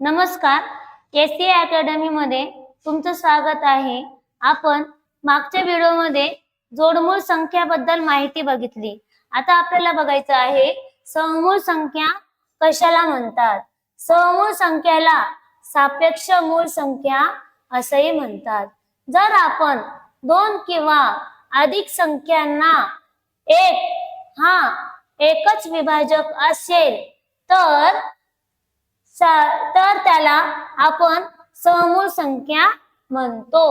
नमस्कार S C academy मध्ये तुमचं स्वागत आहे. आपण मागच्या व्हिडिओमध्ये जोडमूळ संख्याबद्दल माहिती बघितली. आता आपल्याला बघायचं आहे समूळ संख्या कशाला म्हणतात? समूळ संख्याला सापेक्ष मूळ संख्या असंही म्हणतात. जर आपण दोन किंवा अधिक संख्यांना एक हा एकच विभाजक असेल तर तर त्याला आपण समूळ संख्या म्हणतो.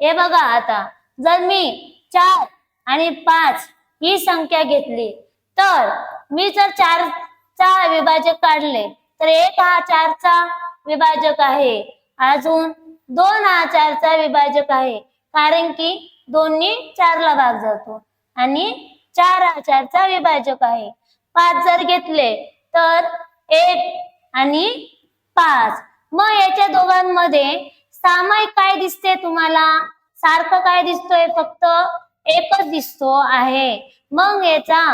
हे बघा आता जर मी चार आणि पाच ही संख्या घेतली तर मी जर चारचा विभाजक काढले तर एक हा चारचा विभाजक आहे. अजून दोन हा चारचा विभाजक आहे कारण की दोन्ही चारला भाग जातो आणि चार हा चारचा विभाजक आहे. पाच जर घेतले तर एक आणि पाच. मग याच्या दोघांमध्ये सामायिक काय दिसते तुम्हाला? सारखं काय दिसतोय? फक्त एकच दिसतो आहे. मग याचा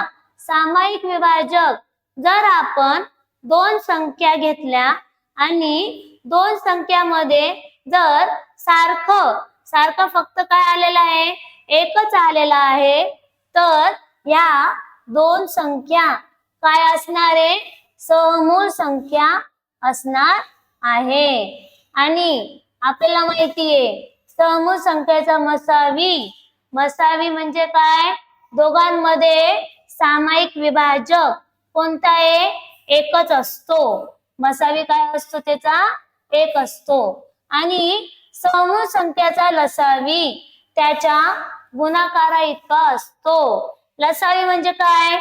सामायिक विभाजक जर आपण दोन संख्या घेतल्या आणि दोन संख्यामध्ये जर सारखं सारखं फक्त काय आलेलं आहे? एकच आलेला आहे. तर या दोन संख्या काय असणार आहे? समूळ संख्या असणार आहे. आणि आपल्याला माहितीये आहे संख्याचा संख्येचा मसावी. मसावी म्हणजे काय? दोघांमध्ये सामायिक विभाजक कोणता आहे? एकच असतो. मसावी काय असतो त्याचा? एक असतो. आणि समूह संख्याचा लसावी त्याच्या गुणाकारा इतका असतो. लसावी म्हणजे काय?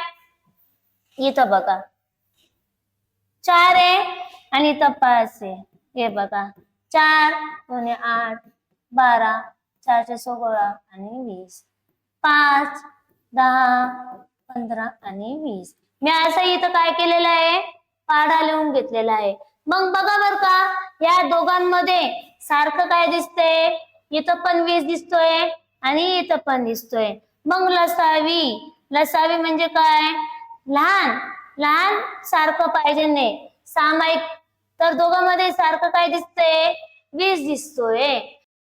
इथं बघा. चार आहे आणि इथं पाच आहे. हे बघा. चार दोन्ही आठ बारा चारशे सोळा आणि वीस. पाच दहा पंधरा आणि वीस. मी असं इथं काय केलेलं आहे? पाढा लिहून घेतलेला आहे. मग बघा बर का या दोघांमध्ये सारखं काय दिसतंय? इथं पण वीस दिसतोय आणि इथं पण दिसतोय. मग लसावी लसावी म्हणजे काय? लहान. लहान सारखं पाहिजे नाही सामायिक तर दोघांमध्ये सारखं काय दिसतंय? वीस दिसतोय.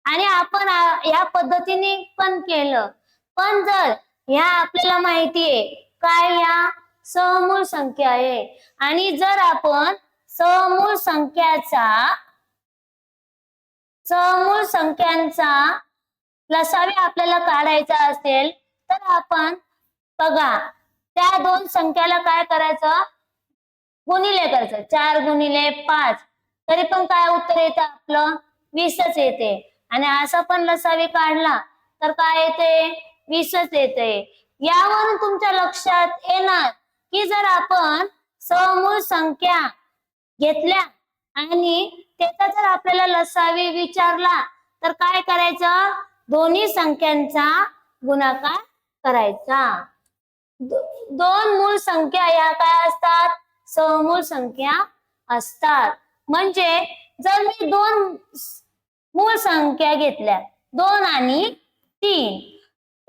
आणि आपण या पद्धतीने पण केलं. पण जर ह्या आपल्याला माहितीये काय या सहमूळ संख्या आहे? आणि जर आपण सहमूळ संख्याचा सहमूळ संख्यांचा लसावी आपल्याला काढायचा असेल तर आपण बघा त्या दोन संख्याला काय करायचं? गुणिले करायचं. चार गुणिले पाच. तरी पण काय उत्तर येतं आपलं? वीसच येते. आणि असं पण लसावी काढला तर काय येते? वीसच येते. यावरून तुमच्या लक्षात येणार की जर आपण समूळ संख्या घेतल्या आणि त्याचा जर आपल्याला लसावी विचारला तर काय करायचं? दोन्ही संख्यांचा गुणाकार करायचा. दोन मूळ संख्या या काय असतात? समूळ संख्या असतात. म्हणजे जर मी दोन मूळ संख्या घेतल्या दोन आणि तीन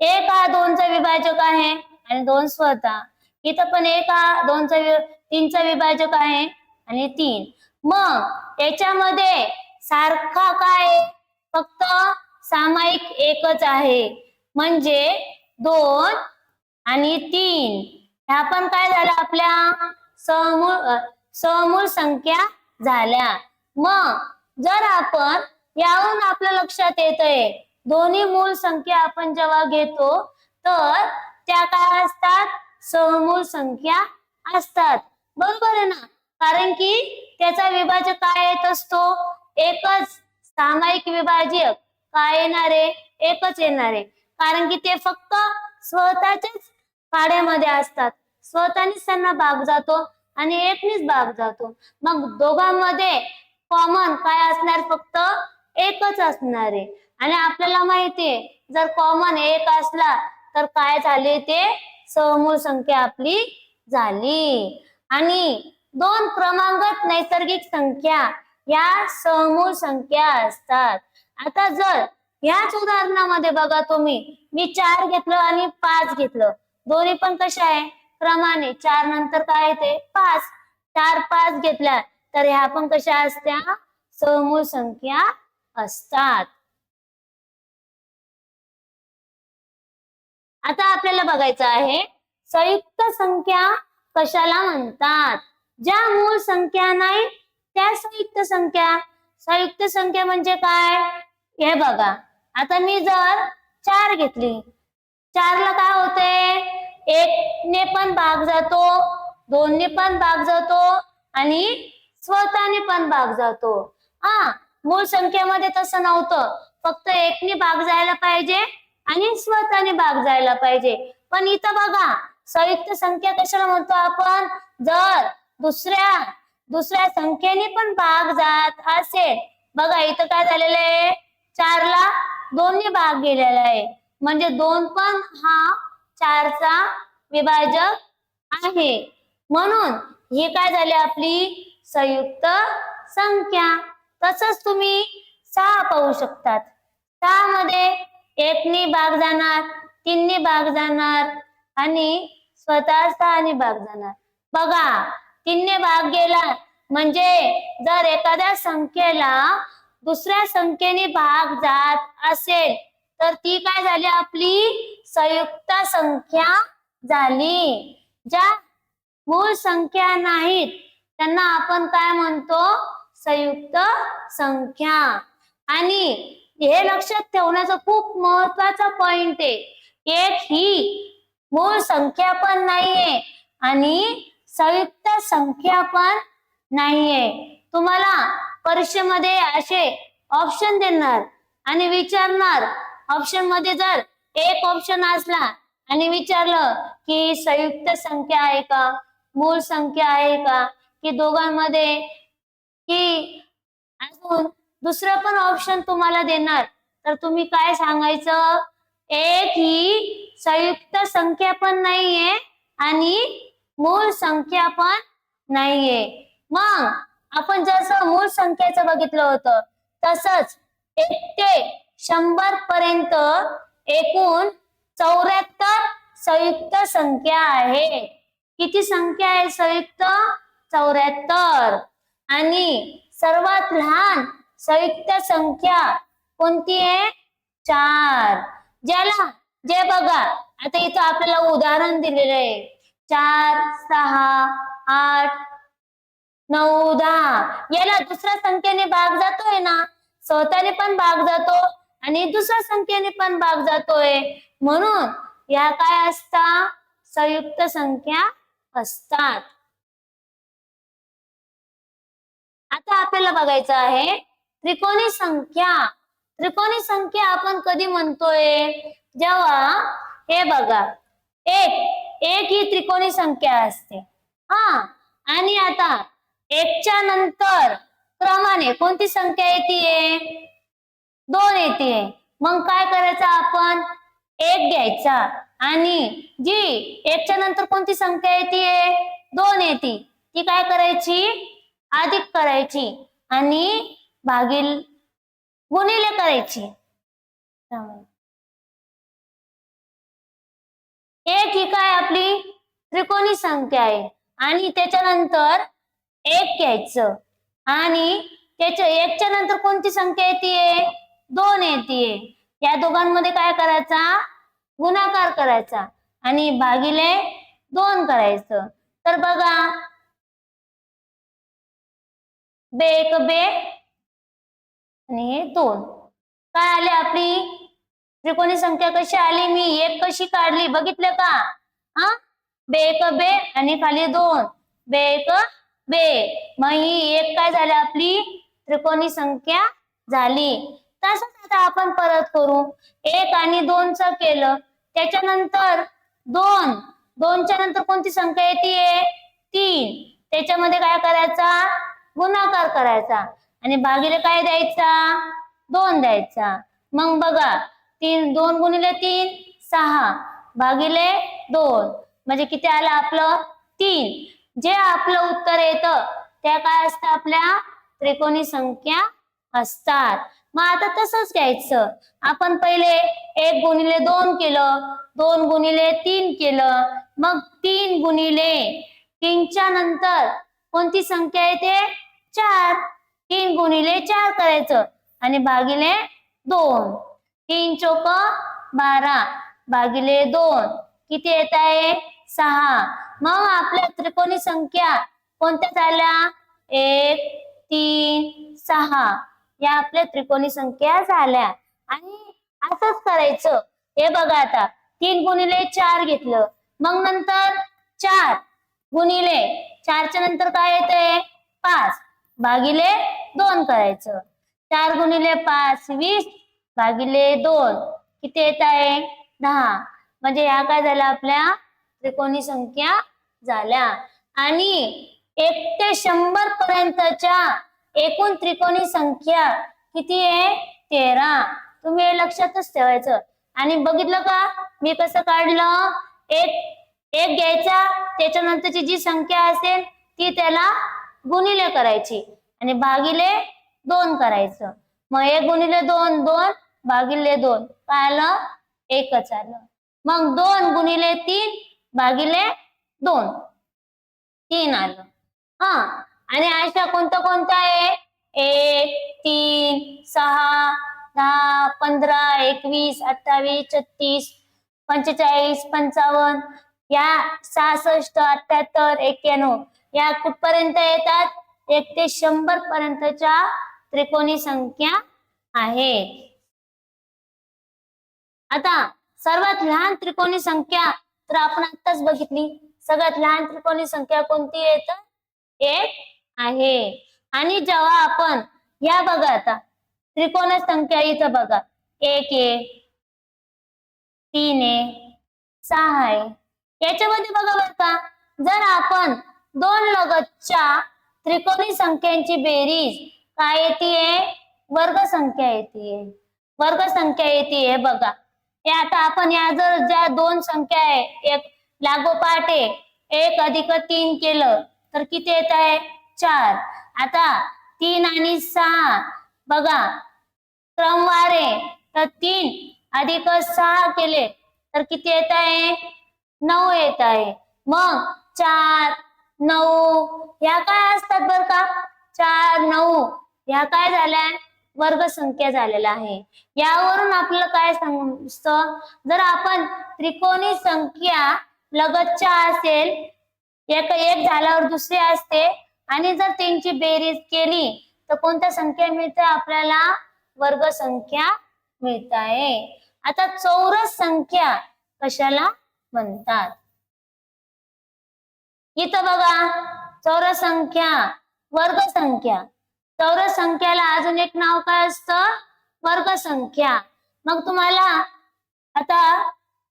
एक हा दोनचा विभाजक आहे आणि दोन स्वतः. इथं पण एक हा दोनचा तीनचा विभाजक आहे आणि तीन. मग त्याच्यामध्ये सारखा काय? फक्त सामायिक एकच आहे. म्हणजे दोन आणि तीन. ह्या पण काय झालं आपल्या? समूळ समूळ संख्या झाल्या. मग जर आपण यावरून आपल्या लक्षात येतंय दोन्ही मूळ संख्या आपण जेव्हा घेतो तर त्या काय असतात? समूळ संख्या असतात. बरोबर आहे ना? कारण की त्याचा विभाजक काय येत असतो? एकच सामायिक विभाजक काय येणारे एकच येणारे कारण की ते फक्त स्वतःच्याच पाड्यामध्ये असतात. स्वतःनीच त्यांना भाग जातो आणि एकनीच भाग जातो. मग दोघांमध्ये कॉमन काय असणार? फक्त एकच असणार आहे. आणि आपल्याला माहितीये जर कॉमन एक असला तर काय झाले ते? समूळ संख्या आपली झाली. आणि दोन क्रमांक नैसर्गिक संख्या या समूळ संख्या असतात. आता जर याच उदाहरणामध्ये बघा तुम्ही. मी चार घेतलं आणि पाच घेतलं. दोन्ही पण कशा आहे? क्रमाने. चार नंतर काय येते? पाच. चार पाच घेतल्या तर ह्या पण कशा असत्या? समूळ संख्या असतात. आता आपल्याला बघायचं आहे संयुक्त संख्या कशाला म्हणतात? ज्या मूळ संख्या नाही त्या संयुक्त संख्या. संयुक्त संख्या म्हणजे काय? हे बघा. आता मी जर चार घेतली चारला काय होते? एक ने पण भाग जातो दोनने पण भाग जातो आणि स्वतःने पण भाग जातो. हा मूळ संख्येमध्ये तसं नव्हतं. फक्त एकने भाग जायला पाहिजे आणि स्वतःने भाग जायला पाहिजे. पण इथं बघा संयुक्त संख्या कशाला म्हणतो आपण? जर दुसऱ्या दुसऱ्या संख्येने पण भाग जात असेल. बघा इथं काय झालेलं आहे? चारला दोनने भाग गेलेला आहे. म्हणजे दोन पण हा चारचा विभाजक आहे. म्हणून ही काय झाली आपली संयुक्त संख्या. तसंच तुम्ही सहा पाहू शकतात. सहा मध्ये एकने भाग जाणार तीनने भाग जाणार आणि स्वतः सहाने भाग जाणार. बघा तीनने भाग गेला म्हणजे जर एखाद्या संख्येला दुसऱ्या संख्येने भाग जात असेल तर ती काय झाली आपली? संयुक्त संख्या झाली. ज्या मूळ संख्या नाहीत त्यांना आपण काय म्हणतो? संयुक्त संख्या. आणि हे लक्षात ठेवण्याचा खूप महत्त्वाचा पॉइंट आहे. एक ही मूळ संख्या पण नाहीये आणि संयुक्त संख्या पण नाहीये. तुम्हाला परीक्षेमध्ये असे ऑप्शन देणार आणि विचारणार ऑप्शनमध्ये जर एक ऑप्शन असला आणि विचारलं की संयुक्त संख्या आहे का? मूळ संख्या आहे का? की दोघांमध्ये की अजून दुसरं पण ऑप्शन तुम्हाला देणार. तर तुम्ही काय सांगायचं? एक ही संयुक्त संख्या पण नाहीये आणि मूळ संख्या पण नाहीये. मग आपण जसं मूळ संख्येचं बघितलं होतं तसंच एक ते शंभर पर्यंत एकूण चौऱ्याहत्तर संयुक्त संख्या आहे. किती संख्या आहे संयुक्त? चौऱ्याहत्तर. आणि सर्वात लहान संयुक्त संख्या कोणती आहे? चार. ज्याला जे बघा आता इथं आपल्याला उदाहरण दिलेलं आहे. चार सहा आठ नऊ दहा. याला दुसऱ्या संख्येने भाग जातोय ना? स्वतःने पण भाग जातो. आणि दुसऱ्या संख्येने पण भाग जातोय. म्हणून या काय असता? संयुक्त संख्या असतात. आता आपल्याला बघायचं आहे त्रिकोणी संख्या. त्रिकोणी संख्या आपण कधी म्हणतोय? जेव्हा हे बघा एक एक ही त्रिकोणी संख्या असते. हा आणि आता एकच्या नंतर क्रमाने कोणती संख्या येते दोन येते. मग काय करायचं आपण? एक घ्यायचा. आणि जी एकच्या नंतर कोणती संख्या येते? दोन येते. ती काय करायची? अधिक करायची. आणि भागील गुणिले करायची. एक ही काय आपली? त्रिकोणी संख्या आहे. आणि त्याच्यानंतर एक घ्यायचं. आणि त्याच्या एकच्या नंतर कोणती संख्या येते? दोन येते. या दोघांमध्ये काय करायचा? गुणाकार करायचा. आणि भागिले दोन करायचं. तर बघा. बे एक बे आणि हे दोन. काय आले आपली? त्रिकोणी संख्या कशी आली? मी एक कशी काढली? बघितलं का? हा बे एक बे आणि खाली दोन. बे एक बे. मग ही एक काय झाली आपली? त्रिकोणी संख्या झाली. तसंच आता आपण परत करू. एक आणि दोनचं केलं. त्याच्यानंतर दोन. दोनच्या नंतर कोणती संख्या येते? तीन. त्याच्यामध्ये काय करायचा? गुणाकार करायचा. आणि भागीले काय द्यायचा? दोन द्यायचा. मग बघा. तीन दोन गुणिले तीन सहा. भागिले दोन. म्हणजे किती आलं आपलं? तीन. जे आपलं उत्तर येतं त्या काय असतं आपल्या? त्रिकोणी संख्या असतात. मग आता तसंच घ्यायचं. आपण पहिले एक गुणिले दोन केलं दोन गुणिले तीन केलं मग तीन गुणिले तीनच्या नंतर कोणती संख्या येते? चार. तीन गुणिले चार करायचं. आणि भागिले दोन. तीन चोक बारा. भागिले दोन. किती येत आहे? सहा. मग आपल्या त्रिकोणी संख्या कोणत्या झाल्या? एक तीन सहा. या आपल्या त्रिकोणी संख्या झाल्या. आणि असंच करायचं. हे बघा आता. तीन गुणिले चार घेतलं. मग नंतर चार गुणिले चारच्या नंतर काय येते? पाच. भागिले दोन करायचं. चार गुणिले पाच वीस. भागिले दोन. किती येत आहे? दहा. म्हणजे या काय झाल्या आपल्या? त्रिकोणी संख्या झाल्या. आणि एक ते शंभर पर्यंतच्या एकूण त्रिकोणी संख्या किती आहे? तेरा. तुम्ही हे लक्षातच ठेवायचं. आणि बघितलं का? मी कसं काढलं? एक एक घ्यायचा. त्याच्यानंतरची जी संख्या असेल ती त्याला गुणिले करायची. आणि भागिले दोन करायचं. मग एक गुणिले दोन दोन भागिले दोन. काय आलं एकच आलं. मग दोन गुणिले तीन भागिले दोन. तीन आलं. हा. आणि अशा कोणत्या कोणत्या आहे? एक तीन सहा दहा पंधरा एकवीस अठ्ठावीस छत्तीस पंचेचाळीस पंचावन्न या सहासष्ट अठ्याहत्तर एक्क्याण्णव या कुठपर्यंत येतात? एक ते शंभर पर्यंतच्या त्रिकोणी संख्या आहे. आता सर्वात लहान त्रिकोणी संख्या तर आपण आताच बघितली. सगळ्यात लहान त्रिकोणी संख्या कोणती आहे तर? एक आहे. आणि जेव्हा आपण या बघा आता त्रिकोण संख्या इथं बघा. एक ए तीन ए सहा आहे याच्यामध्ये बघा बरं का जर आपण दोन लगतच्या त्रिकोणी संख्यांची बेरीज काय येते वर्ग संख्या येते वर्ग संख्या येते बघा. हे आता आपण या जर ज्या दोन संख्या आहे एक लागोपाठ आहे एक अधिक तीन केलं तर किती येत आहे? चार. आता तीन आणि सहा. बघा क्रमवार आहे तर तीन अधिक सहा केले तर किती येत आहे? नऊ येत आहे. मग चार नऊ. ह्या काय असतात बर का? चार नऊ. ह्या काय झाल्या? वर्ग संख्या झालेला आहे. यावरून आपलं काय सांगत जर आपण त्रिकोणी संख्या लगतच्या असेल एक एक झाल्यावर दुसरी असते. आणि जर त्यांची बेरीज केली तर कोणत्या संख्या मिळते? आपल्याला वर्ग संख्या मिळत आहे आता चौरस संख्या कशाला म्हणतात? इथं बघा चौरस संख्या वर्ग संख्या. चौरस संख्याला अजून एक नाव काय असतं? वर्ग संख्या. मग तुम्हाला आता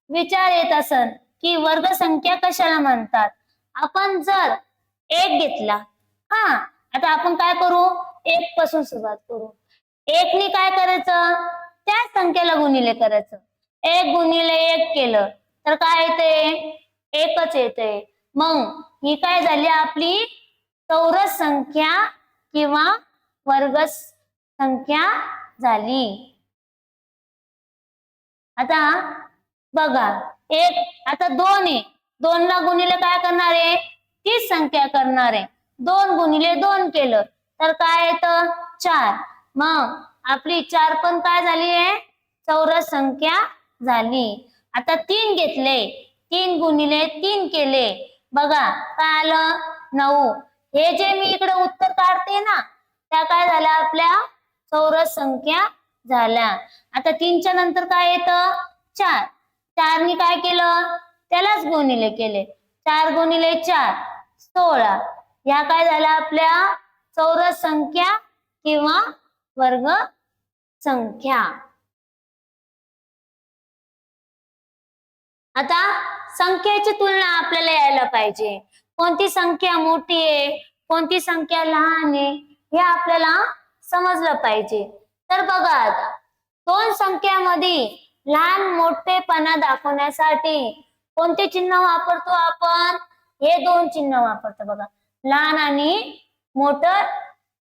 विचार येत असन की वर्ग संख्या कशाला म्हणतात? आपण जर एक घेतला हा आता आपण काय करू? एक पासून सुरुवात करू. एकने काय करायचं? त्या संख्येला गुणिले करायचं. एक गुणिले एक केलं तर काय येते एकच येते मग ही काय झाली आपली? चौरस संख्या किंवा वर्ग संख्या झाली. आता बघा एक आता दोन आहे. दोन ला गुणिले काय करणार आहे? तीच संख्या करणार आहे. दोन गुणिले दोन केलं. तर काय येतं? चार. मग आपली चार पण काय झाली आहे? चौरस संख्या झाली. आता तीन घेतले. तीन गुणिले तीन केले. बघा काय आलं? नऊ. हे जे मी इकडे उत्तर काढते ना त्या काय झाल्या आपल्या? चौरस संख्या झाल्या. आता तीनच्या नंतर काय येतं? चार. चारनी काय केलं? त्यालाच गुणिले केले. चार गुणिले चार. सोळा. ह्या काय झाल्या आपल्या? चौरस संख्या किंवा वर्ग संख्या. आता संख्येची तुलना आपल्याला यायला पाहिजे. कोणती संख्या मोठी आहे? कोणती संख्या लहान आहे? हे आपल्याला समजलं पाहिजे. तर बघा आता दोन संख्यामध्ये लहान मोठेपणा दाखवण्यासाठी कोणते चिन्ह वापरतो आपण? हे दोन चिन्ह वापरतो बघा. लहान आणि मोठ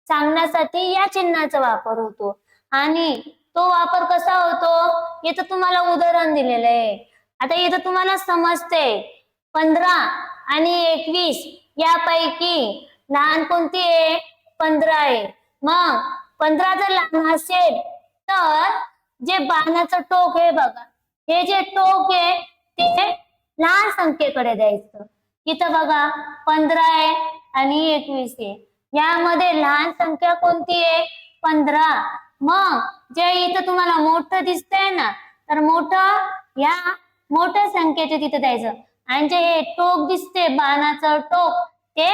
सांगण्यासाठी या चिन्हाचा वापर होतो. आणि तो वापर कसा होतो? इथं तुम्हाला उदाहरण दिलेलं आहे. आता इथं तुम्हाला समजते. पंधरा आणि एकवीस यापैकी लहान कोणती आहे? पंधरा आहे. मग पंधरा जर लहान असेल तर जे बाणाचं टोक आहे बघा हे जे टोक आहे ते लहान संख्येकडे द्यायचं. इथं बघा पंधरा आहे आणि एकवीस आहे. यामध्ये लहान संख्या कोणती आहे? पंधरा. मग जे इथं तुम्हाला मोठं दिसतंय ना तर मोठं या मोठ्या संख्येचे तिथं द्यायचं. आणि जे हे टोक दिसते बाणाचं टोक ते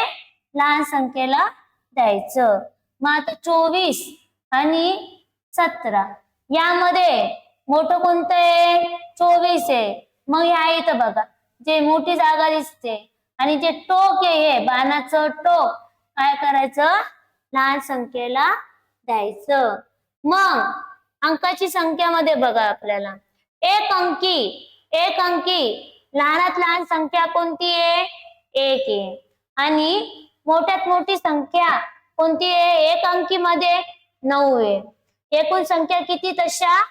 लहान संख्येला द्यायचं. मग आता चोवीस आणि सतरा. यामध्ये मोठं कोणतं आहे? चोवीस आहे. मग ह्या इथं बघा. जे मोठी जागा दिसते आणि जे टोक आहे हे बाणाचं टोक काय करायचं? लहान संख्येला द्यायचं. मग अंकाची संख्यामध्ये बघा आपल्याला. एक अंकी एक अंकी. लहानात लहान संख्या कोणती आहे? एक आहे. आणि मोठ्यात मोठी संख्या कोणती आहे? एक अंकी मध्ये नऊ आहे. एकूण संख्या किती? तशा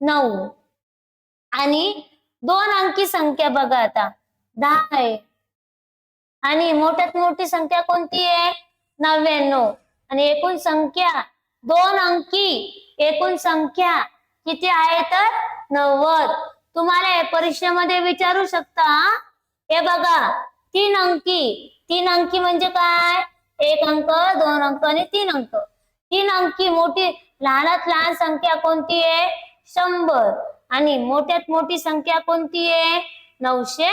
नऊ. आणि दोन अंकी संख्या बघा आता. दहा आहे. आणि मोठ्यात मोठी संख्या कोणती आहे? नव्याण्णव. आणि एकूण संख्या दोन अंकी एकूण संख्या किती आहे तर? नव्वद. तुम्हाला परीक्षेमध्ये विचारू शकता हे बघा तीन अंकी. तीन अंकी म्हणजे काय? एक अंक दोन अंक आणि तीन अंक. तीन अंकी मोठी लहानात लहान संख्या कोणती आहे? शंभर. आणि मोठ्यात मोठी संख्या कोणती आहे? नऊशे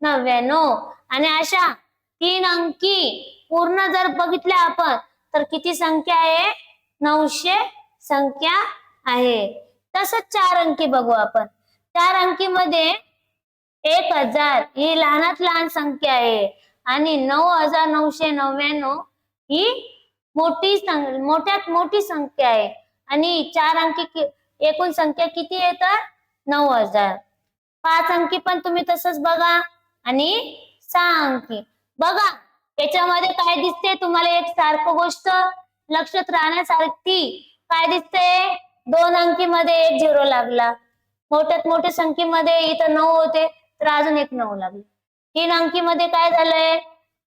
नव्याण्णव. आणि अशा तीन अंकी पूर्ण जर बघितल्या आपण तर किती संख्या आहे? नऊशे संख्या आहे. तसंच चार अंकी बघू आपण. चार अंकी मध्ये एक हजार ही लहानात लहान संख्या आहे. आणि नऊ हजार नऊशे नव्याण्णव ही मोठी सं- मोठ्यात मोठी संख्या आहे. आणि चार अंकी एकूण संख्या किती आहे तर? नऊ हजार. पाच अंकी पण तुम्ही तसंच बघा. आणि सहा अंकी. बघा याच्यामध्ये काय दिसते? तुम्हाला एक सारखं गोष्ट लक्षात राहण्यासारखी काय दिसते? दोन अंकी मध्ये एक झिरो लागला. मोठ्यात मोठ्या संख्येमध्ये इथं नऊ होते तर अजून एक नऊ लागले. तीन अंकी मध्ये काय झालंय?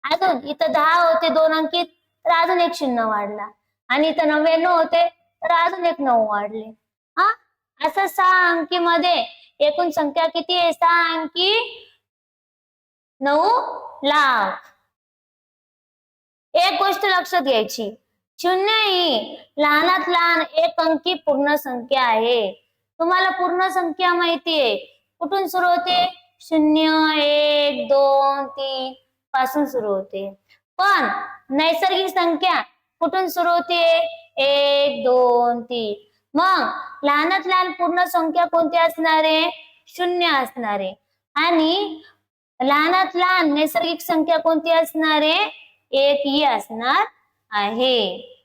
अजून इथं दहा होते दोन अंकी तर अजून एक शून्य वाढला. आणि इथं नव्याण्णव होते तर अजून एक नऊ वाढले. हा? असं सहा अंकी मध्ये एकूण संख्या किती आहे? सहा अंकी नऊ लाख एक गोष्ट लक्षात घ्यायची. शून्य ही लहानात लहान एक अंकी पूर्ण संख्या आहे. तुम्हाला पूर्ण संख्या माहितीये कुठून सुरू होते? शून्य एक दोन तीन पासून सुरू होते. पण नैसर्गिक संख्या कुठून सुरू होते? एक दोन तीन. मग लहानात लहान पूर्ण संख्या कोणती असणार आहे? शून्य असणार आहे. आणि लहानात लहान नैसर्गिक संख्या कोणती असणार आहे? एक ही असणार आहे.